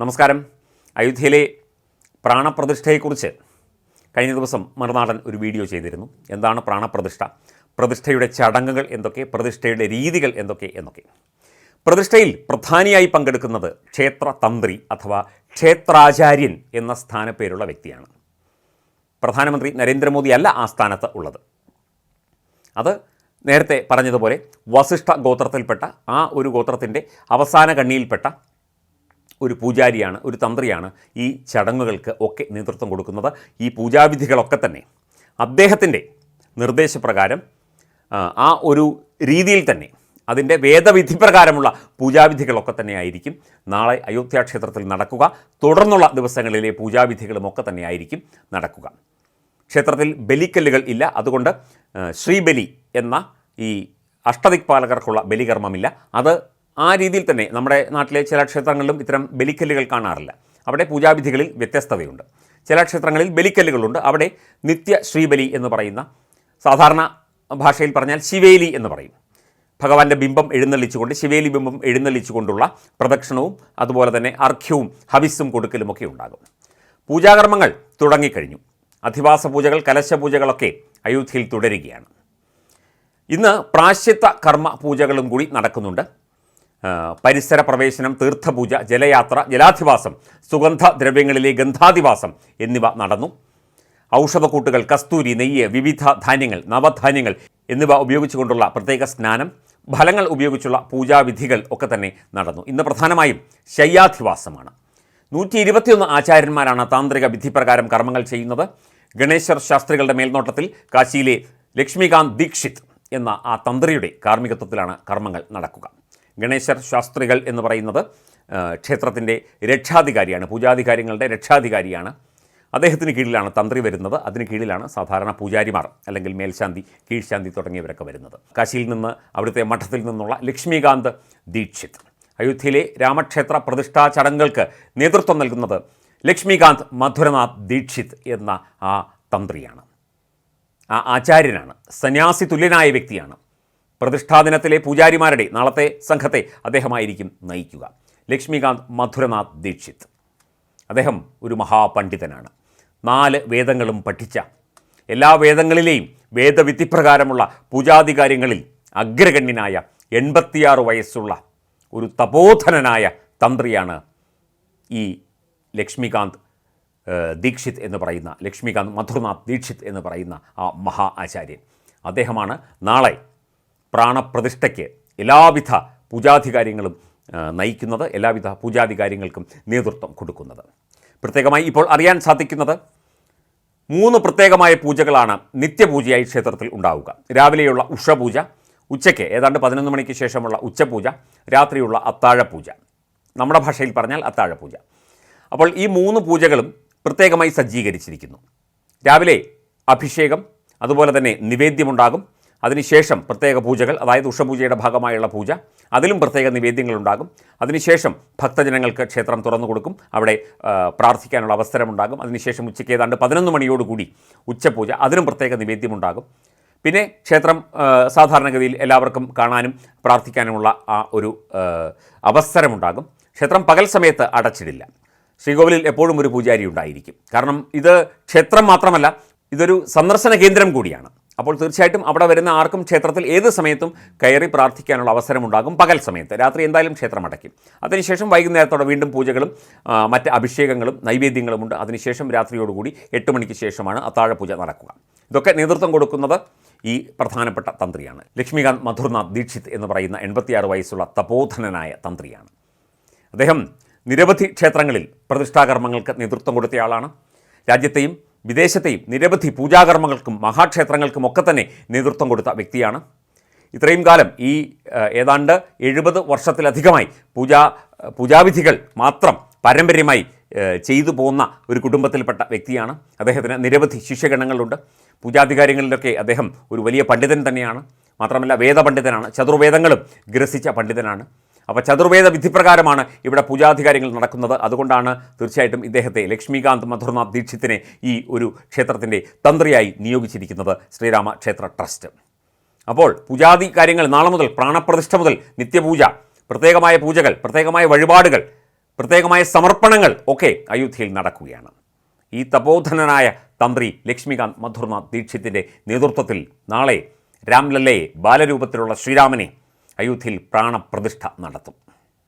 നമസ്കാരം. അയോധ്യയിലെ പ്രാണപ്രതിഷ്ഠയെക്കുറിച്ച് കഴിഞ്ഞ ദിവസം മറുനാടൻ ഒരു വീഡിയോ ചെയ്തിരുന്നു. എന്താണ് പ്രാണപ്രതിഷ്ഠ? പ്രതിഷ്ഠയുടെ ചടങ്ങുകൾ എന്തൊക്കെ? പ്രതിഷ്ഠയുടെ രീതികൾ എന്തൊക്കെ എന്നൊക്കെ. പ്രതിഷ്ഠയിൽ പ്രധാനിയായി പങ്കെടുക്കുന്നത് ക്ഷേത്ര തന്ത്രി അഥവാ ക്ഷേത്രാചാര്യൻ എന്ന സ്ഥാനപ്പേരുള്ള വ്യക്തിയാണ്. പ്രധാനമന്ത്രി നരേന്ദ്രമോദി അല്ല ആ സ്ഥാനത്ത് ഉള്ളത്. അത് നേരത്തെ പറഞ്ഞതുപോലെ വസിഷ്ഠ ഗോത്രത്തിൽപ്പെട്ട ആ ഒരു ഗോത്രത്തിന്റെ അവസാന കണ്ണിയിൽപ്പെട്ട ഒരു പൂജാരിയാണ് ഒരു തന്ത്രിയാണ് ഈ ചടങ്ങുകൾക്ക് ഒക്കെ നേതൃത്വം കൊടുക്കുന്നത്. ഈ പൂജാവിധികളൊക്കെ തന്നെ അദ്ദേഹത്തിന്റെ നിർദ്ദേശപ്രകാരം ആ, ഒരു രീതിയിൽ തന്നെ അതിന്റെ വേദവിധി പ്രകാരമുള്ള പൂജാവിധികളൊക്കെ തന്നെ ആയിരിക്കും. നാളെ അയോധ്യ ക്ഷേത്രത്തിൽ നടക്കുക. തുടർന്നുള്ള ദിവസങ്ങളിലെ തന്നെ ആയിരിക്കും നടക്കുക. ക്ഷേത്രത്തിൽ ബലിക്കല്ലുകൾ ഇല്ല. അതുകൊണ്ട് ശ്രീബലി എന്ന ഈ അഷ്ടദിക്പാലകർക്കുള്ള ബലികർമ്മമില്ല. അത് ആ രീതിയിൽ തന്നെ നമ്മുടെ നാട്ടിലെ ചില ക്ഷേത്രങ്ങളിലും ഇത്തരം ബലിക്കല്ലുകൾ കാണാറില്ല. അവിടെ പൂജാവിധികളിൽ വ്യത്യസ്തതയുണ്ട്. ചില ക്ഷേത്രങ്ങളിൽ ബലിക്കല്ലുകളുണ്ട്. അവിടെ നിത്യ ശ്രീബലി എന്ന് പറയുന്ന സാധാരണ ഭാഷയിൽ പറഞ്ഞാൽ ശിവേലി എന്ന് പറയും. ഭഗവാന്റെ ബിംബം എഴുന്നള്ളിച്ചുകൊണ്ട് ശിവേലി ബിംബം എഴുന്നള്ളിച്ചുകൊണ്ടുള്ള പ്രദക്ഷിണവും അതുപോലെ തന്നെ അർഘ്യവും ഹവിസ്സും കൊടുക്കലുമൊക്കെ ഉണ്ടാകും. പൂജാകർമ്മങ്ങൾ തുടങ്ങിക്കഴിഞ്ഞു. അധിവാസ പൂജകൾ കലശ പൂജകളൊക്കെ അയോധ്യയിൽ തുടരുകയാണ്. ഇന്ന് പ്രാശ്ചിത്ത കർമ്മ പൂജകളും കൂടി നടക്കുന്നുണ്ട്. പരിസര പ്രവേശനം തീർത്ഥപൂജ ജലയാത്ര ജലാധിവാസം സുഗന്ധദ്രവ്യങ്ങളിലെ ഗന്ധാധിവാസം എന്നിവ നടന്നു. ഔഷധക്കൂട്ടുകൾ കസ്തൂരി നെയ്യ് വിവിധ ധാന്യങ്ങൾ നവധാന്യങ്ങൾ എന്നിവ ഉപയോഗിച്ചുകൊണ്ടുള്ള പ്രത്യേക സ്നാനം ഫലങ്ങൾ ഉപയോഗിച്ചുള്ള പൂജാവിധികൾ ഒക്കെ തന്നെ നടന്നു. ഇന്ന് പ്രധാനമായും ശയ്യാധിവാസമാണ്. നൂറ്റി ഇരുപത്തിയൊന്ന് ആചാര്യന്മാരാണ് താന്ത്രിക വിധിപ്രകാരം കർമ്മങ്ങൾ ചെയ്യുന്നത്. ഗണേശ്വർ ശാസ്ത്രികളുടെ മേൽനോട്ടത്തിൽ കാശിയിലെ ലക്ഷ്മികാന്ത് ദീക്ഷിത് എന്ന ആ തന്ത്രിയുടെ കാർമ്മികത്വത്തിലാണ് കർമ്മങ്ങൾ നടക്കുക. ഗണേശ്വർ ശാസ്ത്രികൾ എന്ന് പറയുന്നത് ക്ഷേത്രത്തിന്റെ രക്ഷാധികാരിയാണ് പൂജാധികാരികളുടെ രക്ഷാധികാരിയാണ്. അദ്ദേഹത്തിന് കീഴിലാണ് തന്ത്രി വരുന്നത്. അതിന് കീഴിലാണ് സാധാരണ പൂജാരിമാർ അല്ലെങ്കിൽ മേൽശാന്തി കീഴ്ശാന്തി തുടങ്ങിയവരൊക്കെ വരുന്നത്. കാശിയിൽ നിന്ന് അവിടുത്തെ മഠത്തിൽ നിന്നുള്ള ലക്ഷ്മികാന്ത് ദീക്ഷിത്. അയോധ്യയിലെ രാമക്ഷേത്ര പ്രതിഷ്ഠാ ചടങ്ങുകൾക്ക് നേതൃത്വം നൽകുന്നത് ലക്ഷ്മികാന്ത് മധുരനാഥ് ദീക്ഷിത് എന്ന ആ തന്ത്രിയാണ്. ആ ആചാര്യനാണ് സന്യാസി തുല്യനായ വ്യക്തിയാണ്. പ്രതിഷ്ഠാ ദിനത്തിലെ പൂജാരിമാരുടെ നാളത്തെ സംഘത്തെ അദ്ദേഹമായിരിക്കും നയിക്കുക. ലക്ഷ്മികാന്ത് മധുരനാഥ് ദീക്ഷിത്. അദ്ദേഹം ഒരു മഹാപണ്ഡിതനാണ്. നാല് വേദങ്ങളും പഠിച്ച എല്ലാ വേദങ്ങളിലെയും വേദവിധിപ്രകാരമുള്ള പൂജാധികാര്യങ്ങളിൽ അഗ്രഗണ്യനായ എൺപത്തിയാറ് വയസ്സുള്ള ഒരു തപോധനനായ തന്ത്രിയാണ് ഈ ലക്ഷ്മികാന്ത് ദീക്ഷിത് എന്ന് പറയുന്ന ലക്ഷ്മികാന്ത് മധുർനാഥ് ദീക്ഷിത് എന്ന് പറയുന്ന ആ മഹാ ആചാര്യൻ. അദ്ദേഹമാണ് നാളെ പ്രാണപ്രതിഷ്ഠയ്ക്ക് എല്ലാവിധ പൂജാധികാര്യങ്ങളും ആ, നയിക്കുന്നത് എല്ലാവിധ പൂജാധികാര്യങ്ങൾക്കും നേതൃത്വം കൊടുക്കുന്നത്. പ്രത്യേകമായി ഇപ്പോൾ അറിയാൻ സാധിക്കുന്നത് മൂന്ന് പ്രത്യേകമായ പൂജകളാണ് നിത്യപൂജയായി ക്ഷേത്രത്തിൽ ഉണ്ടാവുക. രാവിലെയുള്ള ഉഷപൂജ ഉച്ചയ്ക്ക് ഏതാണ്ട് പതിനൊന്ന് മണിക്ക് ശേഷമുള്ള ഉച്ചപൂജ രാത്രിയുള്ള അത്താഴപൂജ. നമ്മുടെ ഭാഷയിൽ പറഞ്ഞാൽ അത്താഴപൂജ. അപ്പോൾ ഈ മൂന്ന് പൂജകളും പ്രത്യേകമായി സജ്ജീകരിച്ചിരിക്കുന്നു. രാവിലെ അഭിഷേകം അതുപോലെ തന്നെ നിവേദ്യമുണ്ടാകും. അതിനുശേഷം പ്രത്യേക പൂജകൾ അതായത് ഉഷപൂജയുടെ ഭാഗമായുള്ള പൂജ അതിലും പ്രത്യേക നിവേദ്യങ്ങളുണ്ടാകും. അതിനുശേഷം ഭക്തജനങ്ങൾക്ക് ക്ഷേത്രം തുറന്നു കൊടുക്കും. അവിടെ പ്രാർത്ഥിക്കാനുള്ള അവസരമുണ്ടാകും. അതിനുശേഷം ഉച്ചയ്ക്ക് ഏതാണ്ട് പതിനൊന്ന് മണിയോടുകൂടി ഉച്ചപൂജ അതിനും പ്രത്യേക നിവേദ്യമുണ്ടാകും. പിന്നെ ക്ഷേത്രം സാധാരണഗതിയിൽ എല്ലാവർക്കും കാണാനും പ്രാർത്ഥിക്കാനുമുള്ള ആ ഒരു അവസരമുണ്ടാകും. ക്ഷേത്രം പകൽ സമയത്ത് അടച്ചിടില്ല. ശ്രീകോവിലിൽ എപ്പോഴും ഒരു പൂജാരി ഉണ്ടായിരിക്കും. കാരണം ഇത് ക്ഷേത്രം മാത്രമല്ല ഇതൊരു സന്ദർശന കേന്ദ്രം കൂടിയാണ്. അപ്പോൾ തീർച്ചയായിട്ടും അവിടെ വരുന്ന ആർക്കും ക്ഷേത്രത്തിൽ ഏത് സമയത്തും കയറി പ്രാർത്ഥിക്കാനുള്ള അവസരമുണ്ടാകും പകൽ സമയത്ത്. രാത്രി എന്തായാലും ക്ഷേത്രം അടയ്ക്കും. അതിനുശേഷം വൈകുന്നേരത്തോടെ വീണ്ടും പൂജകളും മറ്റ് അഭിഷേകങ്ങളും നൈവേദ്യങ്ങളുമുണ്ട് അതിനുശേഷം രാത്രിയോടുകൂടി എട്ട് മണിക്ക് ശേഷമാണ് അത്താഴപൂജ നടക്കുക. ഇതൊക്കെ നേതൃത്വം കൊടുക്കുന്നത് ഈ പ്രധാനപ്പെട്ട തന്ത്രിയാണ്. ലക്ഷ്മികാന്ത് മധുർനാഥ് ദീക്ഷിത് എന്ന് പറയുന്ന എൺപത്തിയാറ് വയസ്സുള്ള തപോധനനായ തന്ത്രിയാണ്. അദ്ദേഹം നിരവധി ക്ഷേത്രങ്ങളിൽ പ്രതിഷ്ഠാകർമ്മങ്ങൾക്ക് നേതൃത്വം കൊടുത്തയാളാണ്. രാജ്യത്തെയും വിദേശത്തെയും നിരവധി പൂജാകർമ്മങ്ങൾക്കും മഹാക്ഷേത്രങ്ങൾക്കും ഒക്കെ തന്നെ നേതൃത്വം കൊടുത്ത വ്യക്തിയാണ്. ഇത്രയും കാലം ഈ ഏതാണ്ട് എഴുപത് വർഷത്തിലധികമായി പൂജാ പൂജാവിധികൾ മാത്രം പാരമ്പര്യമായി ചെയ്തു പോകുന്ന ഒരു കുടുംബത്തിൽപ്പെട്ട വ്യക്തിയാണ്. അദ്ദേഹത്തിന് നിരവധി ശിഷ്യഗണങ്ങളുണ്ട്. പൂജാധികാരികളിലൊക്കെ അദ്ദേഹം ഒരു വലിയ പണ്ഡിതൻ തന്നെയാണ്. മാത്രമല്ല വേദപണ്ഡിതനാണ്. ചതുർവേദങ്ങളും ഗ്രസിച്ച പണ്ഡിതനാണ്. അപ്പോൾ ചതുർവേദ വിധിപ്രകാരമാണ് ഇവിടെ പൂജാധികാരികൾ നടക്കുന്നത്. അതുകൊണ്ടാണ് തീർച്ചയായിട്ടും ഇദ്ദേഹത്തെ ലക്ഷ്മികാന്ത് മധുർനാഥ് ദീക്ഷിത്തിനെ ഈ ഒരു ക്ഷേത്രത്തിന്റെ തന്ത്രിയായി നിയോഗിച്ചിരിക്കുന്നത് ശ്രീരാമ ക്ഷേത്ര ട്രസ്റ്റ്. അപ്പോൾ പൂജാതി കാര്യങ്ങൾ നാളെ മുതൽ പ്രാണപ്രതിഷ്ഠ മുതൽ നിത്യപൂജ പ്രത്യേകമായ പൂജകൾ പ്രത്യേകമായ വഴിപാടുകൾ പ്രത്യേകമായ സമർപ്പണങ്ങൾ ഒക്കെ അയോധ്യയിൽ നടക്കുകയാണ്. ഈ തപോധനനായ തന്ത്രി ലക്ഷ്മികാന്ത് മധുർനാഥ് ദീക്ഷിത്തിന്റെ നേതൃത്വത്തിൽ നാളെ രാംലല്ലയെ ബാലരൂപത്തിലുള്ള ശ്രീരാമനെ അയോധ്യയിൽ പ്രാണപ്രതിഷ്ഠ നടത്തും.